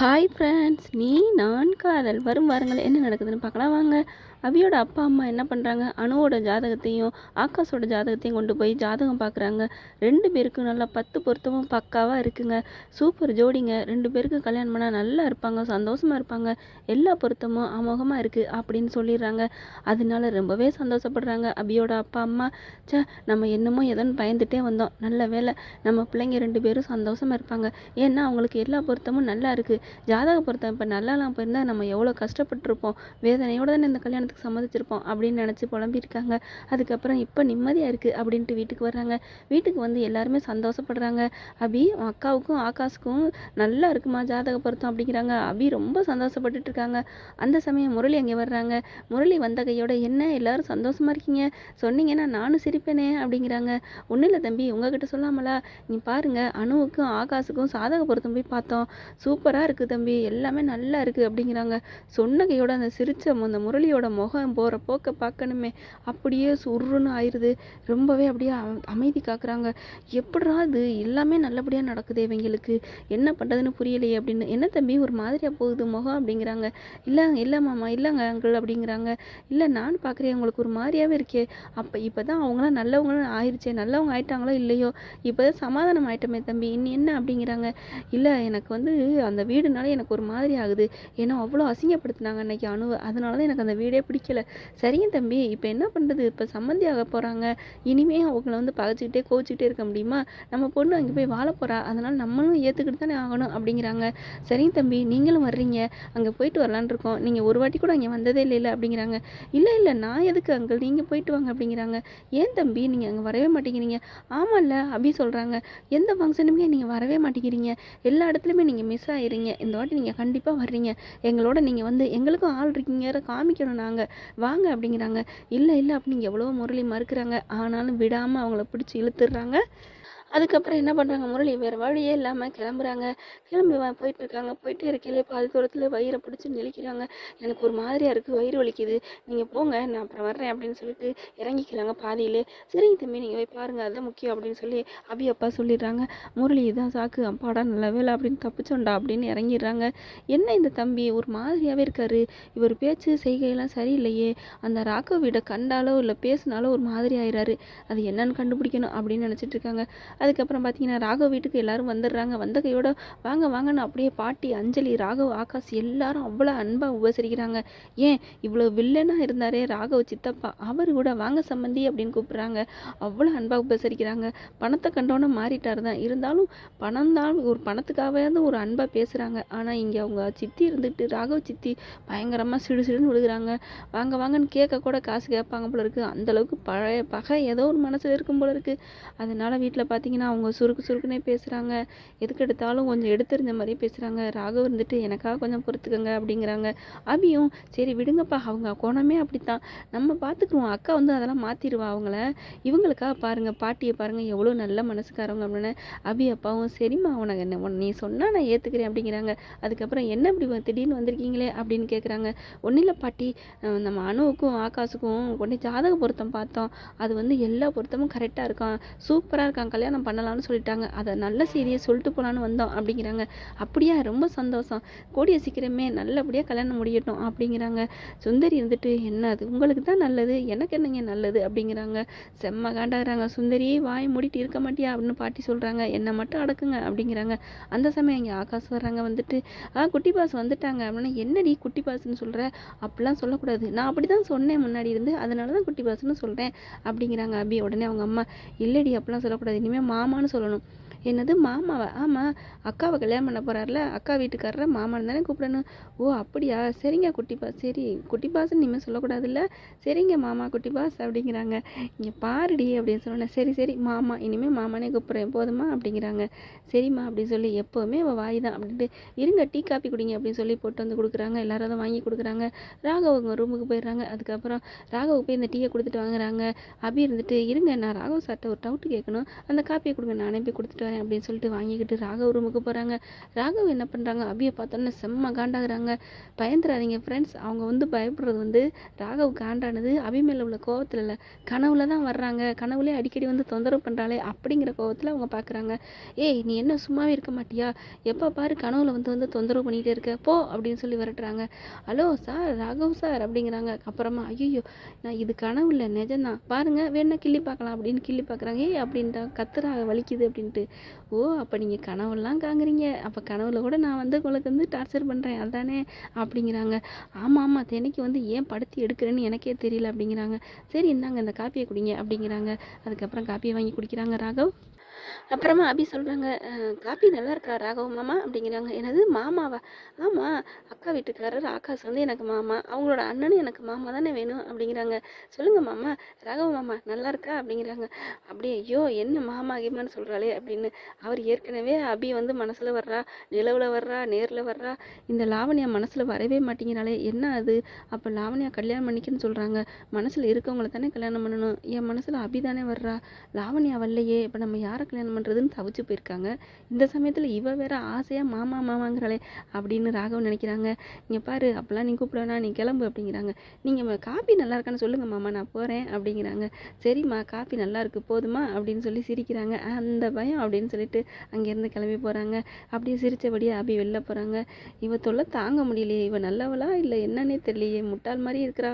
Hi friends நீ நான் காதல். வரும் வாரங்கள் என்ன நடக்குதுன்னு பார்க்கலாம். வாங்க. அவியோட அப்பா அம்மா என்ன பண்ணுறாங்க அணுவோட ஜாதகத்தையும் ஆகாஷோட ஜாதகத்தையும் கொண்டு போய் ஜாதகம் பார்க்குறாங்க ரெண்டு பேருக்கும் நல்லா பத்து பொருத்தமும் பக்காவாக இருக்குங்க. சூப்பர் ஜோடிங்க. ரெண்டு பேருக்கும் கல்யாணம் பண்ணால் நல்லா இருப்பாங்க சந்தோஷமாக இருப்பாங்க. எல்லா பொருத்தமும் அமோகமாக இருக்குது அப்படின்னு சொல்லிடுறாங்க. அதனால ரொம்பவே சந்தோஷப்படுறாங்க அபியோட அப்பா அம்மா. ச்சே நம்ம என்னமோ எதோன்னு பயந்துட்டே வந்தோம். நல்ல வேலை நம்ம பிள்ளைங்க ரெண்டு பேரும் சந்தோஷமாக இருப்பாங்க. ஏன்னா அவங்களுக்கு எல்லா பொருத்தமும் நல்லா இருக்குது ஜாதக பொருத்தம் இப்போ நல்லாலாம் போயிருந்தால் நம்ம எவ்வளோ கஷ்டப்பட்டிருப்போம். வேதனையோட தானே இந்த கல்யாணத்துக்கு சம்மதிச்சிருப்போம் அப்படின்னு நினச்சி புலம்பியிருக்காங்க. அதுக்கப்புறம் இப்போ நிம்மதியாக இருக்குது அப்படின்ட்டு வீட்டுக்கு வர்றாங்க. வீட்டுக்கு வந்து எல்லாருமே சந்தோஷப்படுறாங்க. அபி அக்காவுக்கும் ஆகாஷுக்கும் நல்லா இருக்குமா ஜாதக பொருத்தம் அப்படிங்கிறாங்க. அபி ரொம்ப சந்தோஷப்பட்டுட்டு இருக்காங்க. அந்த சமயம் முரளி அங்கே வர்றாங்க. முரளி வந்த கையோட என்ன எல்லாரும் சந்தோஷமா இருக்கீங்க? சொன்னீங்கன்னா நானும் சிரிப்பேனே அப்படிங்கிறாங்க. ஒன்றும் இல்லை தம்பி உங்ககிட்ட சொல்லாமலா? நீ பாருங்க அணுவுக்கும் ஆகாஷுக்கும் சாதக பொருத்தம் போய் பார்த்தோம். சூப்பராக இருக்குது தம்பி எல்லாமே நல்லா இருக்குது அப்படிங்கிறாங்க. சொன்ன கையோட அந்த சிரிச்ச அந்த முரளியோட முகம் போகிற போக்க பார்க்கணுமே அப்படியே சுருன்னு ஆயிடுது ரொம்பவே அப்படியே அமைதி காக்குறாங்க. எப்படா இது? எல்லாமே நல்லபடியாக நடக்குது இவங்களுக்கு. என்ன பண்ணுறதுன்னு புரியலையே அப்படின்னு. என்ன தம்பி ஒரு மாதிரியாக போகுது முகம் அப்படிங்கிறாங்க. இல்லை இல்லை மாமா இல்லைங்க அங்கிள் அப்படிங்கிறாங்க. இல்லை நான் பார்க்குறேன் உங்களுக்கு ஒரு மாதிரியாவே இருக்கே. அப்போ இப்போ தான் அவங்களாம் நல்லவங்களும் ஆயிடுச்சே நல்லவங்க ஆயிட்டாங்களோ இல்லையோ? இப்போ தான் சமாதானம் ஆயிட்டமே தம்பி. இன்னி என்ன அப்படிங்கிறாங்க. இல்லை எனக்கு வந்து அந்த வீடுனால எனக்கு ஒரு மாதிரி ஆகுது. ஏன்னா அவ்வளோ அசிங்கப்படுத்தினாங்க அன்னைக்கு அணு அதனால தான் எனக்கு அந்த வீடே பிடிக்கல. சரிங்க தம்பி இப்போ என்ன பண்ணுறது இப்போ சம்மந்தி ஆக போகிறாங்க இனிமே அவங்கள வந்து பகைச்சிக்கிட்டே கோச்சிக்கிட்டே இருக்க முடியுமா? நம்ம பொண்ணு அங்கே போய் வாழ போகிறா அதனால் நம்மளும் ஏற்றுக்கிட்டு தானே ஆகணும் அப்படிங்கிறாங்க. சரிங்க தம்பி நீங்களும் வர்றீங்க. அங்கே போயிட்டு வரலான்னு இருக்கோம். நீங்கள் ஒரு வாட்டி கூட அங்கே வந்ததே இல்லை அப்படிங்கிறாங்க. இல்லை இல்லை நான் எதுக்கு அங்கே? நீங்கள் போயிட்டு வாங்க அப்படிங்கிறாங்க. ஏன் தம்பி நீங்கள் அங்கே வரவே மாட்டேங்கிறீங்க? ஆமாம்ல அப்படி சொல்கிறாங்க எந்த ஃபங்க்ஷனுமே நீங்கள் வரவே மாட்டேங்கிறீங்க. எல்லா இடத்துலையுமே நீங்கள் மிஸ் ஆயிடுறீங்க இந்த வாட்டி நீங்கள் கண்டிப்பாக வர்றீங்க. எங்களோட நீங்கள் வந்து எங்களுக்கும் ஆள் இருக்கீங்க காமிக்கணும் நாங்கள் வாங்க அப்படிங்கிறாங்க. இல்லை இல்லை அப்படின்னு எவ்வளோ முரளி மறுக்கிறாங்க. ஆனாலும் விடாமல் அவங்கள பிடிச்சி இழுத்துடுறாங்க. அதுக்கப்புறம் என்ன பண்ணுறாங்க முரளி வேறு வழியே இல்லாமல் கிளம்புறாங்க. கிளம்பி வ- போயிட்டு இருக்காங்க போயிட்டே இருக்கையிலே பாதி தூரத்தில் வயிறை பிடிச்சி நெளிக்கிறாங்க. எனக்கு ஒரு மாதிரியாக இருக்குது வயிறு வலிக்குது. நீங்கள் போங்க நான் அப்புறம் வர்றேன் அப்படின்னு சொல்லிட்டு இறங்கிக்கிறாங்க பாதியிலே. சரிங்க தம்பி நீங்கள் போய் பாருங்கள் அதுதான் முக்கியம் அப்படின்னு சொல்லி அபி அப்பா சொல்லிடுறாங்க. முரளி இதான் சாக்கு. அப்பாடா நல்ல வேலை அப்படின்னு தப்பிச்சோண்டா அப்படின்னு இறங்கிடுறாங்க. என்ன இந்த தம்பி? ஒரு மாதிரியாகவே இருக்காரு. இவர் பேச்சு செய்கையெல்லாம் சரியில்லையே. அந்த ராக்கோ வீடை கண்டாலோ இல்லை பேசினாலோ ஒரு மாதிரி ஆயிடுறாரு அது என்னன்னு கண்டுபிடிக்கணும் அப்படின்னு நினச்சிட்டு இருக்காங்க. அதுக்கப்புறம் பார்த்தீங்கன்னா ராகவ் வீட்டுக்கு எல்லாரும் வந்துடுறாங்க. வந்த கையோட வாங்க வாங்கன்னு அப்படியே பாட்டி அஞ்சலி ராகவ் ஆகாஷ் எல்லாரும் அவ்வளோ அன்பாக உபசரிக்கிறாங்க. ஏன்? இவ்வளோ வில்லனாக இருந்தாரே ராகவ் சித்தப்பா. அவர் கூட வாங்க சம்மந்தி அப்படின்னு கூப்பிட்றாங்க. அவ்வளோ அன்பாக உபசரிக்கிறாங்க. பணத்தை கண்டோன்னே மாறிட்டார் தான். இருந்தாலும் பணம் தான் ஒரு பணத்துக்காகவே ஒரு அன்பாக பேசுகிறாங்க ஆனால் இங்கே அவங்க சித்தி இருந்துட்டு ராகவ் சித்தி பயங்கரமாக சிடு சிடுன்னு விழுகிறாங்க. வாங்க வாங்கன்னு கேட்க கூட காசு கேட்பாங்க போல இருக்குது அந்தளவுக்கு பழைய பகை ஏதோ ஒரு மனசில் இருக்கும் போல இருக்குது அதனால் வீட்டில் பார்த்தீங்கன்னா அவங்க சுருக்கு சுருக்குனே பேசுகிறாங்க எதுக்கு எடுத்தாலும் கொஞ்சம் எடுத்துருந்த மாதிரியே பேசுகிறாங்க ராகவ் இருந்துட்டு எனக்காக கொஞ்சம் பொறுத்துக்கங்க அப்படிங்கிறாங்க. அபியும் சரி விடுங்கப்பா அவங்க குணமே அப்படித்தான். நம்ம பார்த்துக்குருவோம் அக்கா வந்து அதெல்லாம் மாற்றிடுவா அவங்கள. இவங்களுக்காக பாருங்கள் பாட்டியை பாருங்கள் எவ்வளோ நல்ல மனசுக்காரவங்க அப்படின்னு அபி அப்பாவும் சரிம்மா உனக்கு என்ன உன்னை நீ சொன்னால் நான் ஏற்றுக்கிறேன் அப்படிங்கிறாங்க. அதுக்கப்புறம் என்ன இப்படி திடீர்னு வந்திருக்கீங்களே அப்படின்னு கேட்குறாங்க ஒன்றும் இல்லை பாட்டி. நம்ம அணுவுக்கும் ஆகாஷுக்கும் உடனே ஜாதக பொருத்தம் பார்த்தோம். அது வந்து எல்லா பொருத்தமும் கரெக்டாக இருக்கான். சூப்பராக இருக்கான். கல்யாணம் பண்ணலாம்னு சொல்லிட்டாங்க. அதை நல்ல செய்தியை சொல்லிட்டு போகலான்னு வந்தோம் அப்படிங்கிறாங்க. அப்படியா ரொம்ப சந்தோஷம். கூடிய சீக்கிரமே நல்லபடியாக கல்யாணம் முடியட்டும் அப்படிங்கிறாங்க. சுந்தரி இருந்துட்டு என்ன அது? உங்களுக்கு தான் நல்லது? எனக்கு என்னங்க நல்லது? அப்படிங்கிறாங்க. செம்ம காண்டாகிறாங்க சுந்தரி. வாய் மூடிட்டு இருக்க மாட்டியா? அப்படின்னு பாட்டி சொல்கிறாங்க என்னை மட்டும் அடக்குங்க அப்படிங்கிறாங்க. அந்த சமயம் இங்கே ஆகாஷ் வர்றாங்க வந்துட்டு ஆ குட்டி பாஸ் வந்துட்டாங்க. அப்படின்னா என்னடி குட்டி பாஸ்ன்னு சொல்கிற அப்படிலாம் சொல்லக்கூடாது. நான் அப்படி தான் சொன்னேன் முன்னாடி இருந்து. அதனால தான் குட்டி பாஸ்ன்னு சொல்கிறேன் அப்படிங்கிறாங்க அபி உடனே அவங்க அம்மா. இல்லடி அப்படிலாம் சொல்லக்கூடாது. இனிமேல் மாமான்னு சொல்லணும். என்னது மாமாவா? ஆமாம் அக்காவை கல்யாணம் பண்ண போகிறார்ல அக்கா வீட்டுக்காரரை மாமான்னு தானே கூப்பிடணும். ஓ அப்படியா? சரிங்க குட்டி பாஸ். சரி குட்டி பாஸ்ன்னு இனிமேல் சொல்லக்கூடாதுல்ல? சரிங்க மாமா குட்டி பாஸ் அப்படிங்கிறாங்க. இங்கே பாருடி அப்படின்னு சொன்னேன் சரி சரி மாமா இனிமேல் மாமானே கூப்பிட்றேன் போதுமா அப்படிங்கிறாங்க. சரிம்மா அப்படின்னு சொல்லி எப்போவுமே அவள் வாய் தான் அப்படின்ட்டு இருங்க டீ காப்பி குடிங்க அப்படின்னு சொல்லி போட்டு வந்து கொடுக்குறாங்க. எல்லாரும் அதை வாங்கி கொடுக்குறாங்க. ராகவங்க ரூமுக்கு போயிடுறாங்க. அதுக்கப்புறம் ராகவுக்கு போய் இந்த டீயை கொடுத்துட்டு வாங்குறாங்க. அபி இருந்துட்டு இருங்க நான் ராகவ் சார்ட்ட ஒரு டவுட்டு கேட்கணும். அந்த காப்பியை கொடுங்க நானே போய் கொடுத்துட்டு வரேன் அப்படின்னு சொல்லிட்டு வாங்கிக்கிட்டு ராகவ் ரூமுக்கு போகிறாங்க ராகவ் என்ன பண்ணுறாங்க அபியை பார்த்தோன்னே செம்ம காண்டாகிறாங்க. பயந்துறாதீங்க ஃப்ரெண்ட்ஸ் அவங்க வந்து பயப்படுறது வந்து ராகவ் காண்டானது அபி மேலே உள்ள கோவத்தில் இல்லை. கனவுல தான் வர்றாங்க. கனவுலே அடிக்கடி வந்து தொந்தரவு பண்ணுறாளே அப்படிங்கிற கோவத்தில் அவங்க பார்க்குறாங்க ஏய் நீ என்ன சும்மாவே இருக்க மாட்டியா? எப்போ பாரு கனவுல வந்து வந்து தொந்தரவு பண்ணிகிட்டே இருக்க. போ அப்படின்னு சொல்லி விரட்டுறாங்க. ஹலோ சார் ராகவ் சார் அப்படிங்கிறாங்க. அப்புறமா ஐயோ நான் இது கனவு இல்லை. நிஜம்தான். பாருங்க வேணா கிள்ளி பார்க்கலாம் அப்படின்னு கிள்ளி பார்க்குறாங்க. ஏய் அப்படின்ட்டா கத்துறா வலிக்குது அப்படின்ட்டு. ஓ அப்போ நீங்கள் கனவுலாம் காங்குறீங்க அப்போ கனவுல கூட நான் வந்து உங்களுக்கு வந்து டார்ச்சர் பண்ணுறேன் அதானே? அப்படிங்கிறாங்க. ஆமாம் ஆமாம் தினைக்கு வந்து ஏன் படுத்தி எடுக்கிறேன்னு எனக்கே தெரியல அப்படிங்கிறாங்க. சரி இந்தாங்க இந்த காப்பியை குடிங்க அப்படிங்கிறாங்க. அதுக்கப்புறம் காப்பியை வாங்கி குடிக்கிறாங்க ராகவ். அப்புறமா அபி சொல்கிறாங்க காப்பி நல்லா இருக்கா ராகவ் மாமா? அப்படிங்கிறாங்க. எனது மாமாவா? ஆமாம் அக்கா வீட்டுக்காரர் ஆகாஷ் வந்து எனக்கு மாமா. அவங்களோட அண்ணனும் எனக்கு மாமா தானே வேணும்? அப்படிங்கிறாங்க. சொல்லுங்கள் மாமா ராகவ மாமா நல்லா இருக்கா? அப்படிங்கிறாங்க. அப்படியே ஐயோ என்ன மாமா கிமான்னு சொல்கிறாளே அப்படின்னு அவர் ஏற்கனவே அபி வந்து மனசில் வர்றா நிலவில் வர்றா நேரில் வர்றா இந்த லாவணியா மனசில் வரவே மாட்டேங்கிறாளே என்ன அது? அப்போ லாவணியா கல்யாணம் பண்ணிக்கன்னு சொல்கிறாங்க மனசில் இருக்கவங்கள தானே கல்யாணம் பண்ணணும். என் மனசில் அபி தானே வர்றா. லாவணியா வரலையே. இப்போ நம்ம யாரை கல்யாணம் பண்ணுறதுன்னு தவிச்சு போயிருக்காங்க. இந்த சமயத்தில் இவ வேற ஆசையாக மாமா மாமாங்கிறாளே அப்படின்னு ராகவ் நினைக்கிறாங்க. இங்கே பாரு அப்போல்லாம் நீ கூப்பிடவேணா நீ கிளம்பு அப்படிங்கிறாங்க. நீங்கள் காப்பி நல்லா இருக்கான்னு சொல்லுங்கள் மாமா நான் போகிறேன் அப்படிங்கிறாங்க. சரிம்மா காப்பி நல்லா இருக்கு போதுமா அப்படின்னு சொல்லி சிரிக்கிறாங்க. அந்த பயம் அப்படின்னு சொல்லிட்டு அங்கேருந்து கிளம்பி போகிறாங்க அப்படியே சிரித்தபடியே அபி வெளில போகிறாங்க இவ தொல்லை தாங்க முடியலையே இவ நல்லவளா இல்லை என்னன்னே தெரியலையே முட்டாள் மாதிரி இருக்கிறா.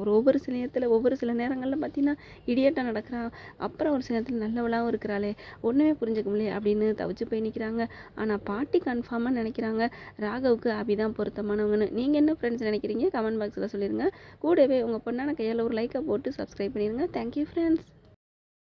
ஒரு ஒவ்வொரு சில நேரத்தில் ஒவ்வொரு சில நேரங்களில் பார்த்தீங்கன்னா இடியட்டாக நடக்கிறா. அப்புறம் ஒரு சில நேரத்தில் நல்லவளாகவும் இருக்கிறாளே. ஒன்றுமே புரிஞ்சுக்க முடியல அப்படின்னு தவிச்சு போய் நிற்கிறாங்க ஆனால் பாட்டி கன்ஃபார்மாக நினைக்கிறாங்க. ராகவுக்கு அபி தான் பொருத்தமானவங்கன்னு. நீங்கள் என்ன ஃப்ரெண்ட்ஸ் நினைக்கிறீங்க? கமெண்ட் பாக்ஸில் சொல்லிடுங்க கூடவே உங்கள் பொண்ணான கையால் ஒரு லைக்கை போட்டு சப்ஸ்கிரைப் பண்ணிடுங்க தேங்க்யூ ஃப்ரெண்ட்ஸ்